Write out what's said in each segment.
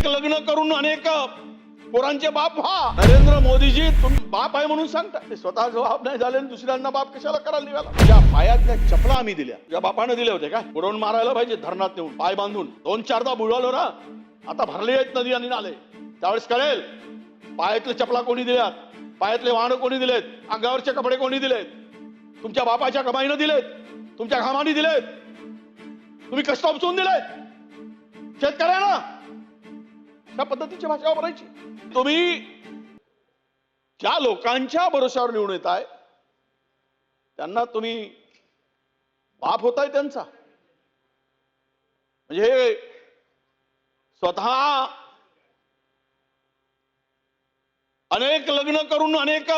अनेक लग्न करून अनेक पोरांचे बाप व्हा. नरेंद्र मोदीजी तुम्ही बाप आहे म्हणून सांगता ते स्वतः जबाब नाही झाले आणि दुसऱ्यांना बाप कशाला करायला निघाला? तुझ्या पायातल्या चपला आम्ही दिल्या. तुझ्या बापानं दिल्या होत्या काय? बुडवून मारायला पाहिजे धरणात नेऊन पाय बांधून. दोन चारदा बुडवलो ना आता भरले आहेत नदी आणि नाले. त्यावेळेस कळेल पायातले चपला कोणी दिल्यात? पायातले वाहनं कोणी दिलेत? अंगावरचे कपडे कोणी दिलेत? तुमच्या बापाच्या कमाईनं दिलेत? तुमच्या घामाने दिलेत? तुम्ही कष्ट उपसून दिलेत? शेतकऱ्यांना त्या पद्धतीची भाषा वापरायची तुम्ही ज्या लोकांच्या भरोश्यावर निवडून येत आहे त्यांना तुम्ही बाप होताय त्यांचा. म्हणजे हे स्वतः अनेक लग्न करून अनेक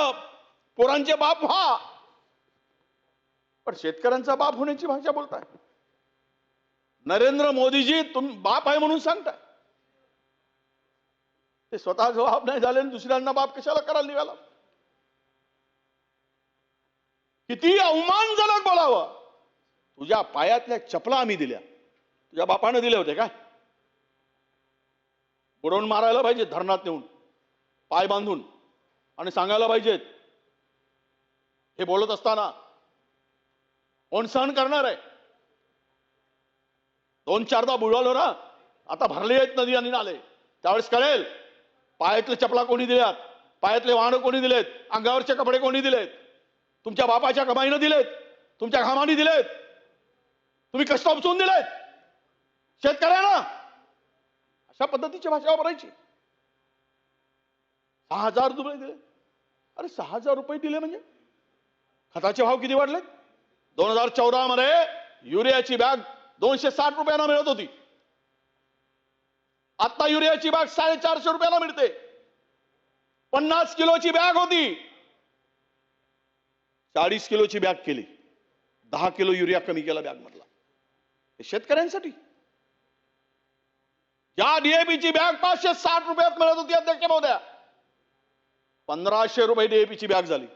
पोरांचे बाप व्हा. पण शेतकऱ्यांचा बाप होण्याची भाषा बोलताय. नरेंद्र मोदीजी तुम्ही बाप आहे म्हणून सांगताय. ते स्वतः जबाब नाही झाले आणि दुसऱ्यांना बाप कशाला करायला निघाला? किती अवमानजनक बोलावं. तुझ्या पायातल्या चपला आम्ही दिल्या. तुझ्या बापानं दिल्या होत्या काय? बुडवून मारायला पाहिजे धरणात नेऊन पाय बांधून आणि सांगायला पाहिजेत हे बोलत असताना कोण सहन करणार आहे? दोन चारदा बुडवलो ना आता भरले आहेत नदी आणि नाले. त्यावेळेस कळेल पायातले चपला कोणी दिल्यात? पायातले वाहनं कोणी दिलेत? अंगावरचे कपडे कोणी दिलेत? तुमच्या बापाच्या कमाईनं दिलेत? तुमच्या घामाने दिलेत? तुम्ही कष्ट उपसून दिलेत? शेतकऱ्यांना? अशा पद्धतीची भाषा वापरायची सहा हजार रुपये दिले. अरे सहा हजार रुपये दिले म्हणजे? खताचे भाव किती वाढले दोन हजार चौदा मध्ये युरियाची बॅग दोनशे साठ रुपयांना मिळत होती. आता युरियाची बॅग साडेचारशे रुपयाला मिळते. पन्नास किलोची बॅग होती. चाळीस किलोची बॅग केली. दहा किलो युरिया कमी केला बॅग मधला. हे शेतकऱ्यांसाठी. ज्या डीएपीची बॅग पाचशे साठ रुपयात मिळत होती अध्यक्ष महोदया. पंधराशे रुपये डीएपीची बॅग झाली.